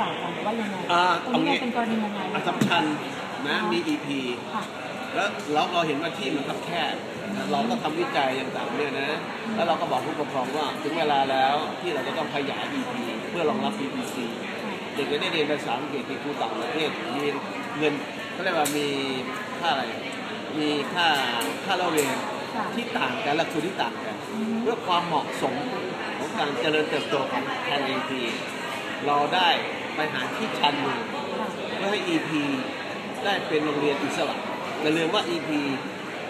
เปล่าคะหรือว่ายังไงอ่าตรงเอานี้งี้มันเป็นกรณียังไง อัสสัมชัญนะมี EP ค่ะ แล้วเราเราเห็นว่าที่มันคับแคบเราก็ทำวิจัยต่างๆเนี่ยนะ แล้วเราก็บอกผู้ปกครองว่าถึงเวลาแล้วที่เราจะต้องขยาย EP เพื่อรองรับ BBC เด็กจะได้เรียนภาษาอังกฤษที่ครูต่างประเทศมีเงินเขาเรียกว่ามีค่าอะไร มีค่าค่าเล่าเรียนค่ะที่ต่างกันหลักสูตรที่ต่างกันเพื่อความเหมาะสมของการเจริญเติบโตของแทน EP เราได้ ไปหาที่ชันมือค่ะเพื่อให้ EP ได้เป็นโรงเรียนอิสระอย่าลืมว่า EP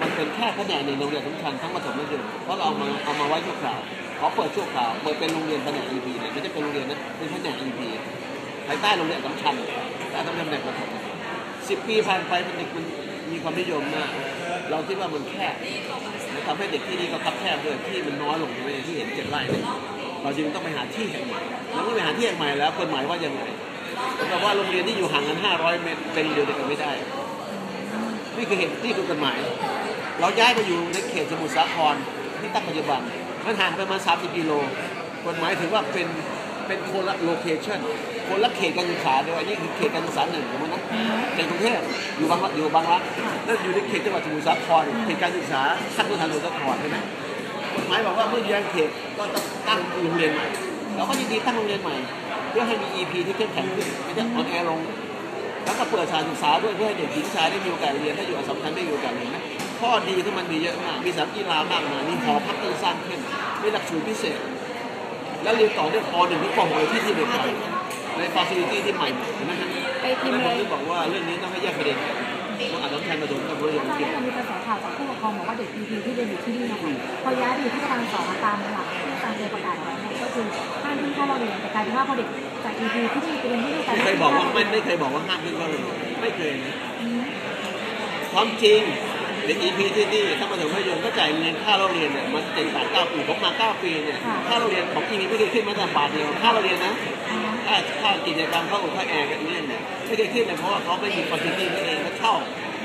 มันเป็นแค่แผนกในโรงเรียนสำคัญทั้งประถมมัธยมเพราะเราเอามาเอามาไว้ชั่วคราวขอเปิดชั่วคราวเปิดเป็นโรงเรียนแผนก EP เนี่ยไม่ใช่เป็นโรงเรียนนะเป็นแผนก EP ภายใต้โรงเรียนสำคัญแต่ต้องเป็นแผนกประถมสิบปีผ่านไปมันเด็กมันมีความนิยมมากเราคิดว่ามันแคบและทำให้เด็กที่นี่ก็คับแคบด้วยที่มันน้อยลงไปที่เห็นเจ็ดไร่เนี่ย เราจึงต้องไปหาที่แห่งใหม่แล้วเมื่อไปหาที่แห่งใหม่แล้วกฎหมายว่ายังไงแต่ว่าโรงเรียนที่อยู่ห่างกัน 500 เมตรเป็นเดียวกันไม่ได้ นี่คือเหตุนี่คือกฎหมาย เราย้ายไปอยู่ในเขตสมุทรสาครที่ตั้งปัจจุบันมันห่างไปประมาณ30กิโลกฎหมายถือว่าเป็นเป็นคนละโลเคชั่นคนละเขตการศึกษาด้วยนนี้คือเขตการศึกษาหนึ่งของมันนะเขตกรุงเทพอยู่บางรักอยู่บางรักแล้วอยู่ในเขตจังหวัดสมุทรสาครเขตการศึกษาขั้นพื้นฐานสมุทรสาครใช่ไหม หมายบอกว่าเมื่อแยกเขตก็ต้องตั้งโรงเรียนใหม่เราก็ยินดีตั้งโรงเรียนใหม่ เพื่อให้มี EP ที่เข้มแข็งขึ้นไม่ใช่ออนแอร์ลง แล้วก็เปิดสถานศึกษาด้วยเพื่อให้เด็กหญิงชายได้มีโอกาสเรียนถ้าอยู่อัสสัมชัญได้มีโอกาสเรียนนะข้อดีที่มันมีเยอะมาก มีสนามกีฬามากมายมีหอพักที่สร้างขึ้นมีหลักสูตรพิเศษ แล้วเรียนต่อเนื่องป .1 ถึงป .6 เลยที่ที่เด็กไปในฟาซิลิตี้ที่ใหม่เห็นไหมฮะไปทีแล้วมผเลมยถึงบอกว่าเรื่องนี้ต้องให้แยกประเด็นกัน ว่าอัสสัมชัญมาถึงกับโรงเรียนตอนกินี้จเรามีกระแสข่าวจากผู้ปกครองบอกว่าเด็กพีพีที่เรียนอยู่ที่นี่นะคะพอย้ายไปอยู่ที่ประธานสองตามหลักที่อาจารย์เคยประกาศไว้เนี่ยก็คือห้ามขึ้นเข้าโรงเรียนแต่กลายเป็นว่าพอเด็กจากพีพีที่นี่ไปเรียนที่นี่กันไม่เคยบอกว่าไม่ไม่เคยบอกว่าห้ามขึ้นก็เลยไม่เคยนะอืมความจริงเด็ก EP ที่นี่ถ้ามาถึงมัธยมก็จ่ายเงินค่าเราเรียนเนี่ยมันเจ็ดแปดเก้าปีผมมาเก้าปีเนี่ยค่าเราเรียนของ EP ไม่เคยขึ้นมาแต่บาทเดียวค่าเราเรียนนะ อ่าค่าค่กิจกรรมเขาอกค่าแอร์กันเล่นเนี่ยไม่เคยขึ้นเลยเพราะว่าเขาไม่มีฟาซิลิตี้นั่นเองเขาเช่า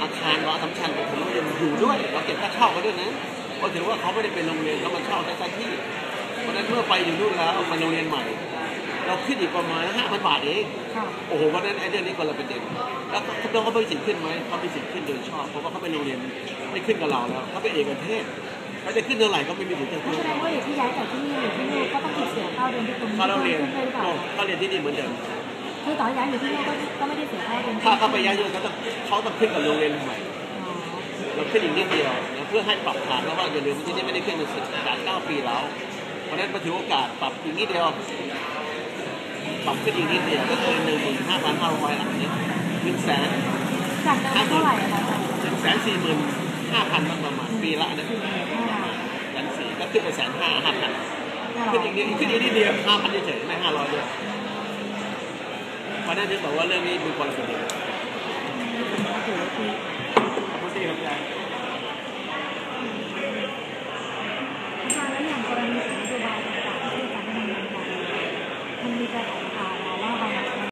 อาคารเราสำคัญของผมยังอยู่ด้วยเราเก็บค่าเช่าเขาด้วยนะเพราะถือว่าเขาไม่ได้เป็นโรงเรียนเขามาเช่าในสถานที่เพราะฉะนั้นเมื่อไปอยู่นู่นแล้วมาโรงเรียนใหม่ เราขึ้นอีกประมาณห้าพันบาทเองโอ้โหวันนั้นไอ้เรื่องนี้คนละประเด็นแล้วเขาต้องเขาไม่สิทธิ์ขึ้นไหมเขามีสิทธิ์ขึ้นโดยชอบเพราะว่าเขาไปโรงเรียนไม่ขึ้นกับเราแล้วเขาเป็นเอกเทศ เขาจะขึ้นเท่าไหร่ก็ไม่มีสิทธิ์จะนั่ขึ้นนแสดงว่าเด็กที่ย้ายจากที่นี่อยู่ที่นู่นก็ต้องติดเสียค่าเรียนที่ตรงนี้ถ้าเราเรียนพิ่มขึ้นด้วยหรือเปล่าเขาเรียนที่นี่เหมือนเดิมคือต่อให้ย้ายอยู่ที่นู่นก็ก็ไม่ได้เสียค่าเรียนถ้าเขาไปย้ายที่นู่นเขาต้องเขาต้องขึ้นกับโรงเรียนใหม่อ๋อเราขึ้นอีกนิดเดียวนะเพื่อให้ปรับฐานเพราะว่าอย่าลืมว่าที่นี่ไม่ได้ขึ้นมาสิบแปดเก้าปีแล้วเพราะฉะนั้นมาถือโอกาสปรับอีกนิดเดียวปรับขึ้นอีกนิดเดียวก็คือหนึ่งหมื่นห้าพันห้าร้อยหลังนี้หนึ่งแสนจากเดิมเท่าไหร่อะคะหนึ่งแสนสี่หมื่นห้าพันประมาณปีละนะ ก็ขึ้นไปแสนห้าห้าพันห้าร้อขึ้นยอีกนิดขึ้นอีกนิดเดียวห้าพันเฉยๆไม่ห้าร้อยด้วยเพราะฉะนั้นถึงบอกว่าเรื่องนี้เป็นคนละประเด็นโอ้โหคือขอบคุณที่ครับอาจาร